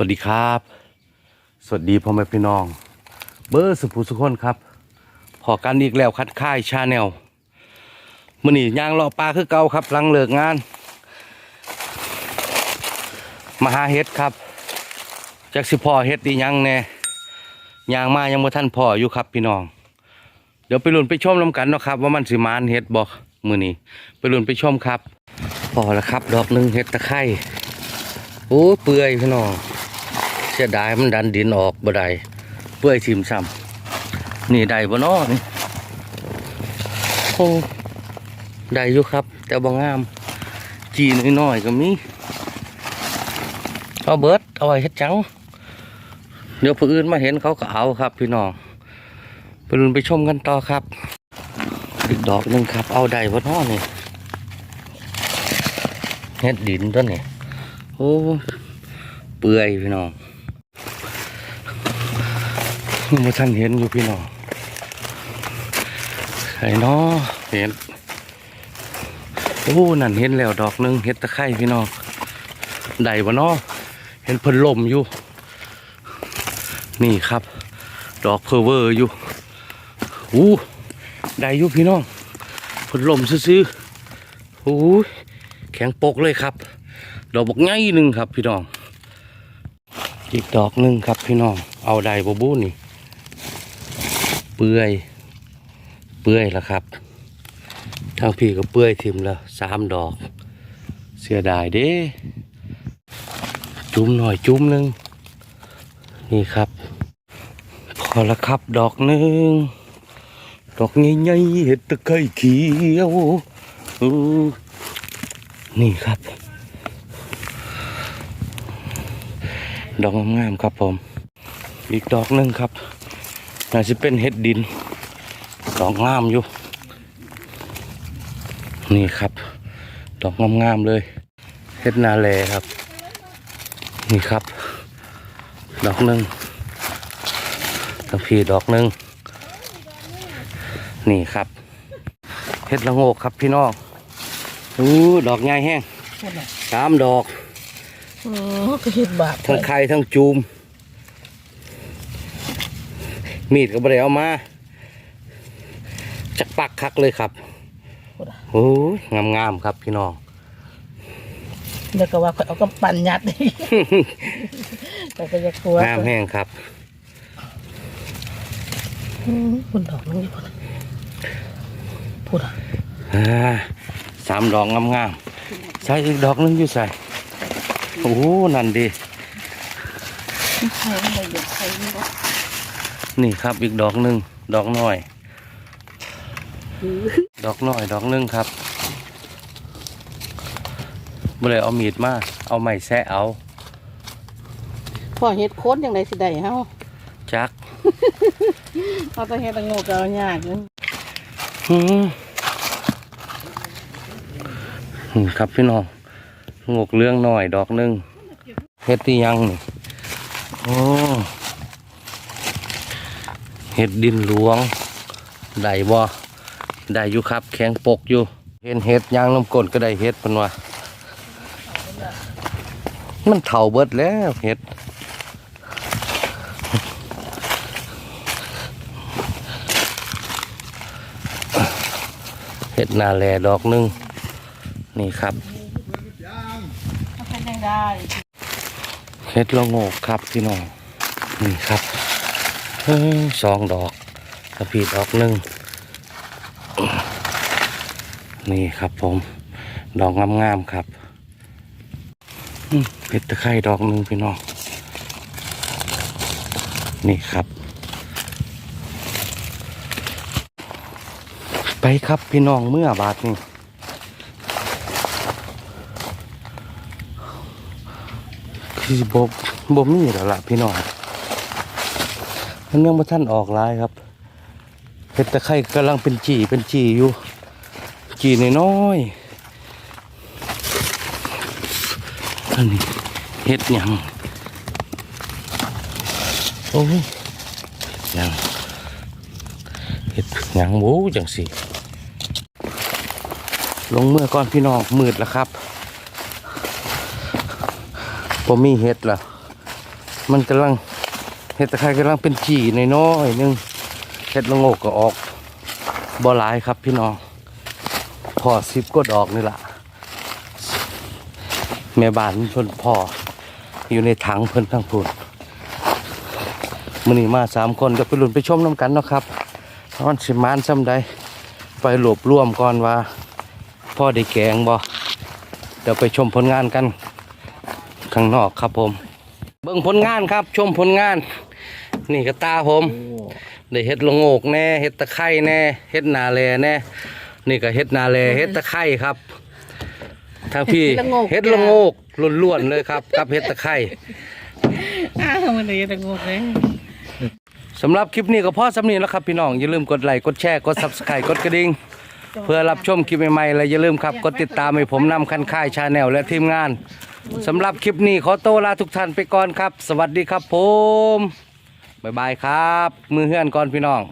วัสดีครับ สวัสดีพ่อแม่พี่น้อง เบอร์สุภูสุคนครับ พอกันอีกแล้วคัดค่ายชาแนลมื่อนี้ยางรอปลาคือเก่าครับหลังเลิกงาน มาหาเฮ็ดครับจากสิพ่อเฮ็ดดียังแน่ยางมายังบ่ท่านพ่ออยู่ครับพี่น้อง เดี๋ยวไปลุ้นไปชมน้ำกันเนาะครับ ว่ามันสิมานเฮ็ดบ่มื้อนี้ไปลุ้นไปชมครับพอแล้วครับ ดอกหนึ่งเฮ็ดตะไคร้โอ้เปื่อยพี่น้อง สียดายมันดันดินออกบ่ได้เปื่อยทิมซ้ำนี่ได้บ่นอนี่โอ้ได้อยู่ครับ แต่บ่งาม จีน้อยๆก็มีเอาเบิดเอาไว้เฮ็ดจังเดี๋ยวผู้อื่นมาเห็นเขาก็เอาครับ พี่น้องไปลุ้นไปชมกันต่อครับอีกดอกหนึ่งครับ เอาได้บ่นอนี่เฮ็ดดินตัวนี้โอ้เปื่อยพี่น้อง ยังบ่ท่านเห็นอยู่พี่น้องไอ้น้อเห็นโอ้นั่นเห็นแล้วดอกหนึงเห็ดตะไคร้พี่น้องได้บ่น้อเห็นเพิ่นลมอยู่ นี่ครับ ดอกเพอเวอร์อยู่อู้ได้อยู่พี่น้องเพิ่นลมซื้อๆโอ้ยแข็งปกเลยครับ ดอกบักไงหนึ่งครับพี่น้องอีกดอกหนึ่งครับพี่น้อง เอาได้บ่บูนี่ เปื่อยเปื่อยแล้วครับทางพี่ก็เปื่อยทิมแล้วสามดอก เสียดายเด้จุ้มหน่อยจุ้มหนึ่งนี่ครับ พอละครับดอกหนึ่งดอกใหญ่ๆเห็ดตะไคร้เขียวนี่ครับ ดอกงามๆครับผม อีกดอกหนึ่งครับ น่าจะเป็นเห็ดดินดอกงามอยู่ นี่ครับ ดอกงามๆเลย เห็ดนาแลครับ นี่ครับ ดอกหนึ่งตะพีดอกหนึ่งนี่ครับเห็ดละโงกครับพี่น้องอู้ดอกใหญ่แห้งสามดอก อ๋อก็เห็ดบาปทั้งไข่ทั้งจูม มีดก็บ่ได้เอามาจักปักคักเลยครับโอ้ยงามๆครับพี่น้องเดี๋ยวก็ว่าข่อยเอากำปั้นยัดแต่ก็จะกลัวงามแห้งครับอืมคุณดอกนึงนี่พูดพูดอะอ่าสามดอกงามๆใส่อีกดอกหนึงอยู่ใส่โอ้โหนั่นดีใครไม่เดือดใครไม่รู้ นี่ครับอีกดอกหนึ่งดอกน้อย ดอกน้อยดอกหนึงครับเมื่อไรเอามีดมาเอาไม้แซะเอาพ่อเห็ดโค้นยังไงสิได้เฮาจักเอาแต่เห็ดตะโงกเอายากนึงอืมอืมครับพี่น้องงกเรื่องหน่อยดอกหนึงเฮ็ดที่ยังนี่โอ้ เฮ็ดดินหลวงได้บ่ได้อยู่ครับ แข็งปกอยู่ เห็นเฮ็ดยางน้ำกลนก็ได้เฮ็ดเพิ่นว่ามันเถ่าเบิดแล้วเฮ็ดเฮ็ดนาแลดอกหนึง นี่ครับเอาเป็นยังได้เฮ็ดละโงกครับพี่น้องนี่ครับเอ้ย สองดอกกระพีดอกหนึ่งนี่ครับผม ดอกงามๆครับเห็ดตะไคร่ดอกหนึ่งพี่น้องนี่ครับ ไปครับพี่น้องเมื่อบาทนี่คือบบบ่มีแล้วล่ะพี่น้อง มันยังบ่ท่านออกลายครับเห็ดตะไคร่กำลังเป็นจีเป็นจีอยู่ จีน้อยๆอันนี้เห็ดหยังโอ้ยยังเห็ดหยังโว้จังสิลงเมื่อก่อนพี่น้องมืดแล้วครับผมมีเห็ดล่ะ มันกำลัง เห็ดตะไคร้กำลังเป็นจีนน้อยๆนึงเห็ดละโงกก็ออกบ่หลายครับพี่น้องพอสิบก็ดอกนี่ละแม่บ้านเพิ่นพ่ออยู่ในถังเพิ่นทั้งพูนมือนี้มาสามคนก็ไปลุ้นไปชมน้ำกันเนาะครับว่ามันสิมานซ้ำใดไปรวบรวมก่อนว่า พ่อได้แกงบ่เดี๋ยวไปชมผลงานกันข้างนอกครับผม เบิ่งผลงานครับชมผลงาน นี่ก็ตาผมได้เฮ็ดละโงกแน่เฮ็ดตะไคร่แน่เฮ็ดนาแลแน่นี่ก็เฮ็ดนาแลเฮ็ดตะไคร่ครับทางพี่ละโงกเฮ็ดละโงกล้วนๆเลยครับกับเฮ็ดตะไคร่อ้าวมันเลยตะงกเลยสำหรับคลิปนี้ก็พอสำนีแล้วครับพี่น้องอย่าลืมกดไลค์กดแชร์กด Subscribe กดกระดิ่งเพื่อรับชมคลิปใหม่ๆและอย่าลืมครับกดติดตามให้ผมนำคันค่ายชาแนลและทีมงานสำหรับคลิปนี้ขอโตวลาทุกท่านไปก่อนครับ สวัสดีครับผม บ๊ายบายครับ มือเฮือนก่อนพี่น้อง